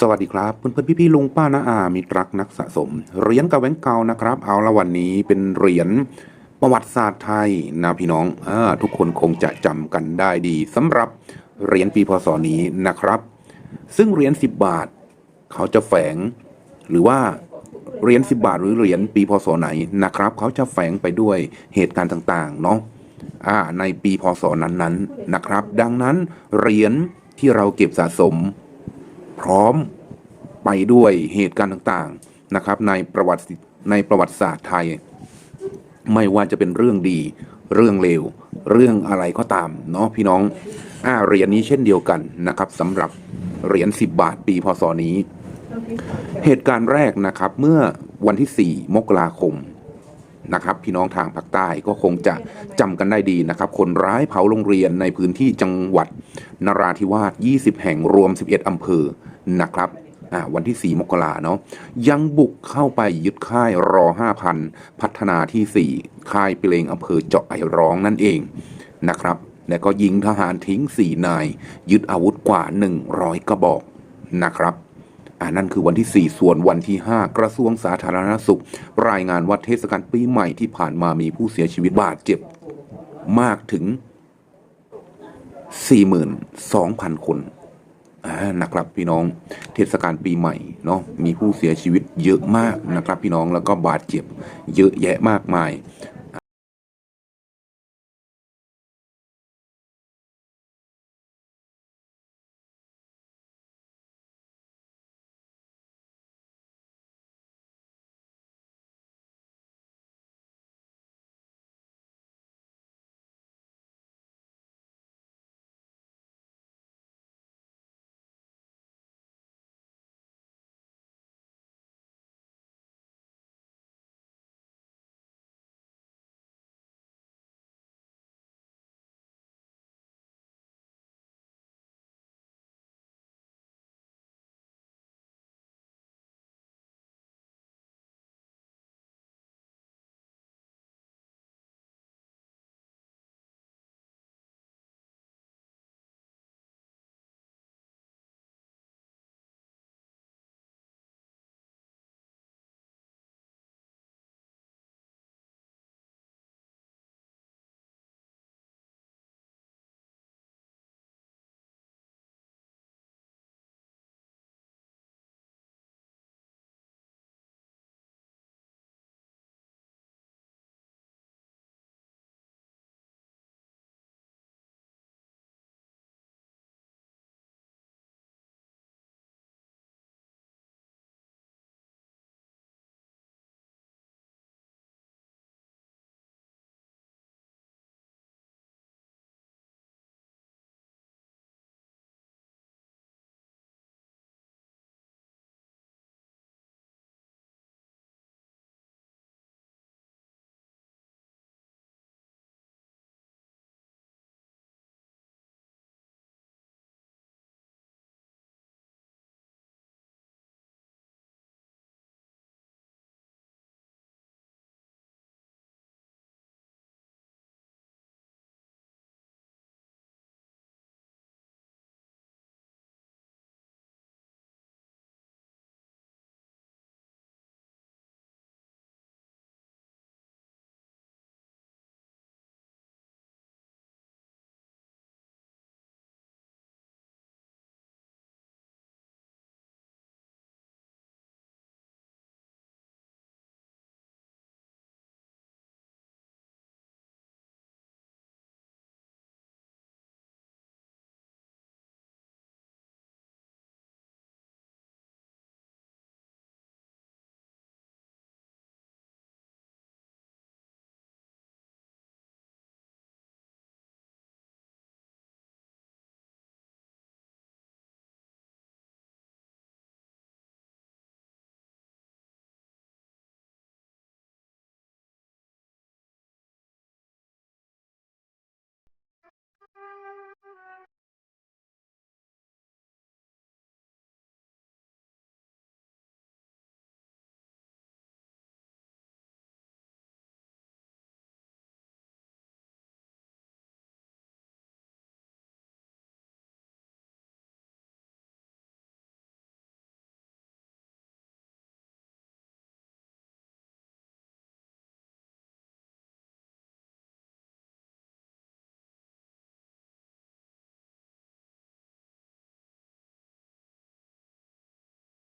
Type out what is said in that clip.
สวัสดีครับเพื่อนๆพี่ๆลุงป้าน้าอามิตรรักนักสะสมเหรียญก่าแหวนเก่านะครับ เอาละวันนี้เป็นเหรียญประวัติศาสตร์ไทยนะพี่น้องอทุกคนคงจะจำกันได้ดีสำหรับเหรียญปีพศนี้นะครับ ซึ่งเหรียญ10 บาท เขาจะแฝง หรือว่าเหรียญ10 บาทหรือเหรียญปีพศไหนนะครับ เขาจะแฝงไปด้วยเหตุการณ์ต่างๆเนาะในปีพศนั้นๆนะครับ ดังนั้นเหรียญที่เราเก็บสะสม พร้อมไปด้วยเหตุการณ์ต่างๆนะครับในประวัติในประวัติศาสตร์ไทย ไม่ว่าจะเป็นเรื่องดี เรื่องเลวเรื่องอะไรก็ตามเนาะพี่น้องอ่าเหรียญนี้เช่นเดียวกันนะครับสำหรับเหรียญ10 บาทปีพศนี้ เหตุการณ์แรกนะครับเมื่อวันที่ 4 มกราคม นะครับพี่น้องทางภาคใต้ก็คงจะจำกันได้ดีนะครับ คนร้ายเผาโรงเรียนในพื้นที่จังหวัดนราธิวาส 20 แห่งรวม 11อำเภอนะครับวันที่ 4 มกราเนาะยังบุกเข้าไปยึดค่ายรอ 5,000 พัฒนาที่ 4 ค่ายเปลงอำเภอเจาะไอร้องนั่นเองนะครับ และก็ยิงทหารทิ้ง 4 นาย ยึดอาวุธกว่า 100 กระบอกนะครับ อ่านั่นคือวันที่ 4 ส่วนวันที่ 5 กระทรวงสาธารณสุข รายงานว่าเทศกาลปีใหม่ที่ผ่านมามีผู้เสียชีวิตบาดเจ็บมากถึง 42,000 คนอ่านะครับพี่น้องเทศกาลปีใหม่เนาะมีผู้เสียชีวิตเยอะมากนะครับพี่น้องแล้วก็บาดเจ็บเยอะแยะมากมาย